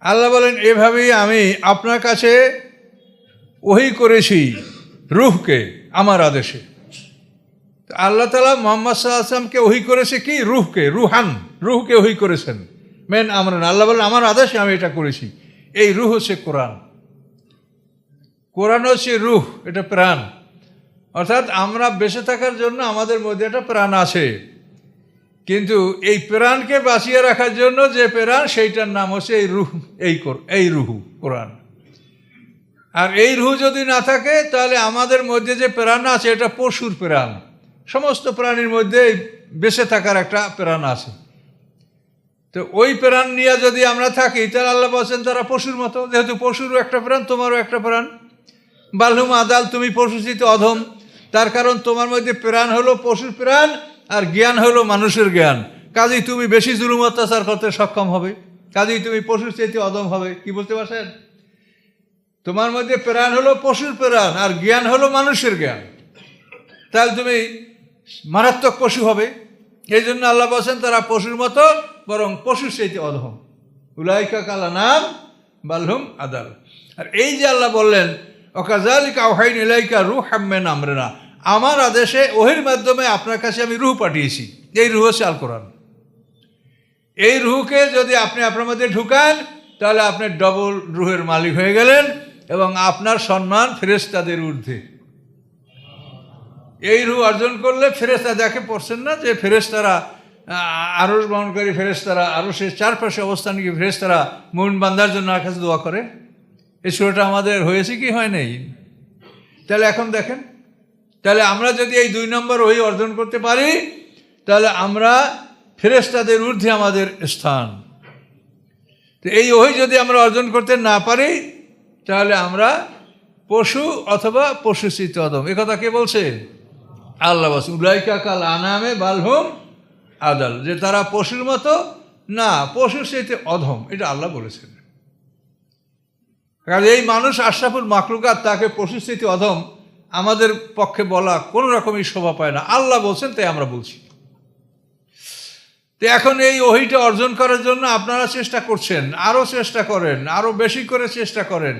আল্লাহ বলেন, এভাবেই আমি আপনার কাছে ওহি করেছি রুহকে আমার আদেশে। আল্লাহ তালা মোহাম্মদ সাল্লাহ আসলামকে ওহি করেছে কি? রুহকে, রুহান, রুহকে ওহি করেছেন। মেন আমরান। আল্লাহ বলেন, আমার আদেশে আমি এটা করেছি। এই রুহ হচ্ছে কোরআন। কোরআন হচ্ছে রুহ, এটা প্রাণ। অর্থাৎ আমরা বেঁচে থাকার জন্য আমাদের মধ্যে একটা প্রাণ আছে। কিন্তু এই প্রাণকে বাঁচিয়ে রাখার জন্য যে প্রাণ, সেইটার নাম হচ্ছে এই রুহ, এই এই রুহু, কোরআন। আর এই রুহু যদি না থাকে, তাহলে আমাদের মধ্যে যে প্রাণ আছে, এটা পশুর প্রাণ। সমস্ত প্রাণীর মধ্যে বেঁচে থাকার একটা প্রাণ আছে। তো ওই প্রাণ নিয়ে যদি আমরা থাকি, তাহলে আল্লাহ বলছেন, তারা পশুর মতো। যেহেতু পশুরও একটা প্রাণ, তোমারও একটা প্রাণ। বালহুম আদাল, তুমি পশুচিত অধম। তার কারণ তোমার মধ্যে প্রাণ হলো পশুর প্রাণ আর জ্ঞান হলো মানুষের জ্ঞান। কাজেই তুমি বেশি জুলুম অত্যাচার করতে সক্ষম হবে। কাজেই তুমি পশুর চাইতে অধম হবে। কি বলতে পারছেন? তোমার মধ্যে প্রাণ হলো পশুর প্রাণ আর জ্ঞান হলো মানুষের জ্ঞান। তাহলে তুমি মারাত্মক পশু হবে। এই জন্য আল্লাহ বলছেন, তারা পশুর মতো বরং পশুর চাইতে অধম। উলাইকা কালা নাম বালহুম আদাল। আর এই যে আল্লাহ বললেন অকাজালিকা ওহাইন ইলাইকা রু হাম্মেন আমরেনা। আমার আদেশে, ওহির মাধ্যমে আপনার কাছে আমি রুহ পাঠিয়েছি। এই রুহ হচ্ছে আল কোরআন এই রুহকে যদি আপনি আপনার মধ্যে ঢুকান, তাহলে আপনি ডবল রুহের মালিক হয়ে গেলেন এবং আপনার সম্মান ফেরেস্তাদের ঊর্ধ্বে। এই রু অর্জন করলে ফেরেস্তা দেখে পড়ছেন না, যে ফেরেস্তারা আরস বহনকারী ফেরেস্তারা সে চারপাশে অবস্থান কি ফেরেস্তারা মন বান্ধার জন্য আর কাছে দোয়া করে। এই সুরটা আমাদের হয়েছে কি, হয় নাই? তাহলে এখন দেখেন তাহলে আমরা যদি এই দুই নম্বর ওই অর্জন করতে পারি, তাহলে আমরা ফেরেস্তাদের ঊর্ধ্বে আমাদের স্থান। তো এই ওই যদি আমরা অর্জন করতে না পারি, তাহলে আমরা পশু অথবা পশুচিত অদম এ কথা কে বলছে? আল্লাহ বলছে, উলাইকা কাল আনামে বালহুম আদাল। যে তারা পশুর মতো, না, পশু চাইতে অধম, এটা আল্লাহ বলেছেন। কারণ এই মানুষ আশরাফুল মাকলুকাত তাকে পশুর চাইতে অধম আমাদের পক্ষে বলা কোনো রকমই শোভা পায় না। আল্লাহ বলছেন, তাই আমরা বলছি। তো এখন এই ওহিটা অর্জন করার জন্য আপনারা চেষ্টা করছেন, আরও চেষ্টা করেন, আরও বেশি করে চেষ্টা করেন।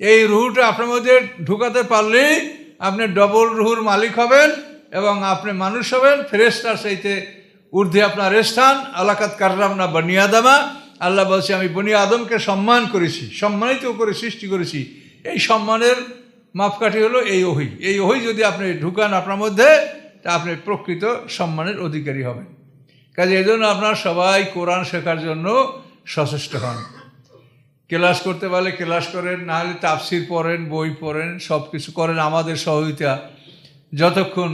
এই রুহুটা আপনার মধ্যে ঢুকাতে পারলেই আপনি ডবল রুহুর মালিক হবেন এবং আপনি মানুষ হবেন। ফেরেস্তার সেইতে ঊর্ধ্বে আপনার স্থান। আলাকাত কাররাম না বনিয়াদামা আল্লাহ বলছে, আমি বনি আদমকে সম্মান করেছি, সম্মানিত করে সৃষ্টি করেছি। এই সম্মানের মাপকাঠি হলো এই ওহি। এই ওহি যদি আপনি ঢুকান আপনার মধ্যে, তা আপনি প্রকৃত সম্মানের অধিকারী হবেন। কাজে এই জন্য আপনার সবাই কোরআন শেখার জন্য সচেষ্ট হন। ক্লাস করতে পারলে ক্লাস করেন, না হলে তাফসির পড়েন, বই পড়েন সব কিছু করেন আমাদের সহযোগিতা। যতক্ষণ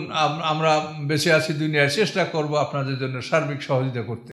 আমরা বেঁচে আছি দুনিয়ায়, চেষ্টা করব আপনাদের জন্য সার্বিক সহযোগিতা করতে।